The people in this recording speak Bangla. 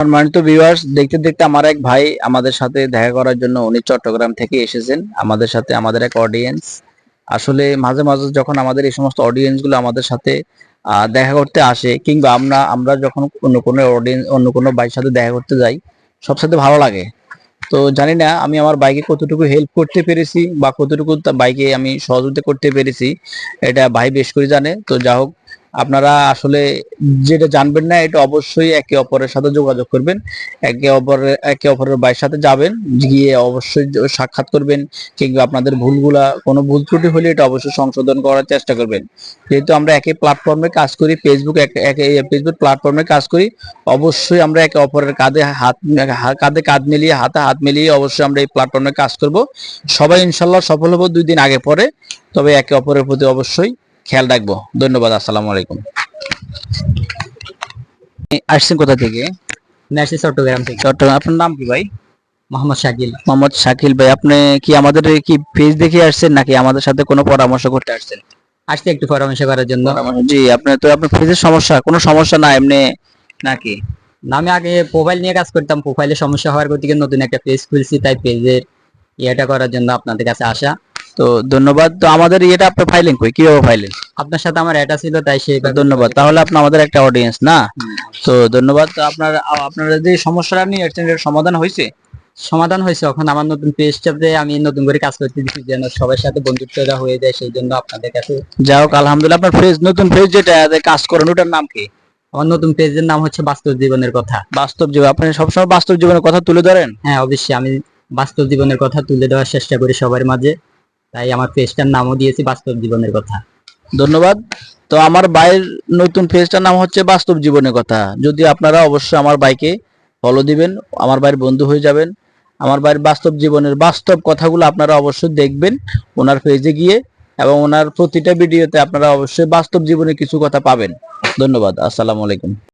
সম্মানিত ভিউয়ার্স দেখতে দেখতে আমার এক ভাই আমাদের সাথে দেখা করার জন্য উনি চট্টগ্রাম থেকে এসেছেন, আমাদের সাথে আমাদের এক অডিয়েন্স আসলে মাঝে মাঝে যখন আমাদের এই সমস্ত অডিয়েন্সগুলো আমাদের সাথে দেখা করতে আসে কিংবা আমরা আমরা যখন অন্য কোনো অডিয়েন্স অন্য কোনো বাইকের সাথে দেখা করতে যাই, সব সাথে ভালো লাগে। তো জানি না, আমি আমার বাইকে কতটুকু হেল্প করতে পেরেছি বা কতটুকু বাইকে আমি সহযোগিতা করতে পেরেছি, এটা ভাই বেশ করে জানে। তো যা হোক আপনারা আসলে যেটা জানবেন না, এটা অবশ্যই একে অপরের সাথে যোগাযোগ করবেন। একে অপরের একে অপরের ভাইয়ের সাথে যাবেন, গিয়ে অবশ্যই সাক্ষাৎ করবেন কিংবা আপনাদের ভুলগুলা, কোনো ভুল ত্রুটি হলে এটা অবশ্যই সংশোধন করার চেষ্টা করবেন। যেহেতু আমরা একই প্ল্যাটফর্মে কাজ করি ফেসবুক ফেসবুক প্ল্যাটফর্মে কাজ করি, অবশ্যই আমরা একে অপরের কাঁধে হাত কাঁধে কাঁধ মিলিয়ে, হাতে হাত মিলিয়ে অবশ্যই আমরা এই প্ল্যাটফর্মে কাজ করব। সবাই ইনশাল্লাহ সফল হব দুই দিন আগে পরে, তবে একে অপরের প্রতি অবশ্যই খেয়াল রাখব। ধন্যবাদ আসসালামু আলাইকুম। আসছেন কোথা থেকে? চট্টগ্রাম থেকে। চট্টগ্রাম আপনার নাম কি ভাই? মোহাম্মদ শাকিল। মোহাম্মদ শাকিল ভাই আপনি কি আমাদের কি পেজ দেখে আসছেন নাকি আমাদের সাথে কোনো পরামর্শ করতে আসছেন? আসছে একটু পরামর্শ করার জন্য। জি আপনার তো আপনার পেজের সমস্যা কোনো সমস্যা না এমনি নাকি? না, আমি আগে প্রোফাইল নিয়ে কাজ করতাম প্রোফাইলে সমস্যা হওয়ার গতিকে নতুন একটা পেজ খুলছি তাই পেজের ইয়েটা করার জন্য আপনাদের কাছে আসা। তো ধন্যবাদ। তো আমাদের ইয়েটা আপনার ফাইলিং কই? কীভাবে ফাইলিং আপনার সাথে আমার এটা ছিল তাই সেই ধন্যবাদ। তাহলে আপনি আমাদের একটা অডিয়েন্স না? তো ধন্যবাদ। তো আপনার আপনারা যে সমস্যাটা নিয়ে আসছেন সমাধান হয়েছে? সমাধান হয়েছে। এখন আমার নতুন পেজটাতে আমি নতুন করে কাজ করতে দিচ্ছি যেন সবার সাথে বন্ধুত্বটা হয়ে যায় সেই জন্য আপনাদের কাছে। যাই হোক আলহামদুলিল্লাহ আপনার ফেজ নতুন ফেজ যেটা কাজ করেন ওটার নাম কি? আমার নতুন পেজের নাম হচ্ছে বাস্তব জীবনের কথা। বাস্তব জীবন আপনি সবসময় বাস্তব জীবনের কথা তুলে ধরেন? হ্যাঁ অবশ্যই। আমি বাস্তব জীবনের কথা তুলে দেওয়ার চেষ্টা করি সবার মাঝে। তাই আমার পেজটার নামও দিয়েছি বাস্তব জীবনের কথা। ধন্যবাদ। তো আমার বাইরের নতুন পেজটার নাম হচ্ছে বাস্তব জীবনের কথা। যদি আপনারা অবশ্যই আমার বাইকে ফলো দিবেন, আমার বাইরের বন্ধু হয়ে যাবেন, আমার বাইরের বাস্তব জীবনের বাস্তব কথাগুলো আপনারা অবশ্যই দেখবেন ওনার পেজে গিয়ে এবং ওনার প্রতিটা ভিডিওতে আপনারা অবশ্যই বাস্তব জীবনে কিছু কথা পাবেন। ধন্যবাদ। আসসালামু আলাইকুম।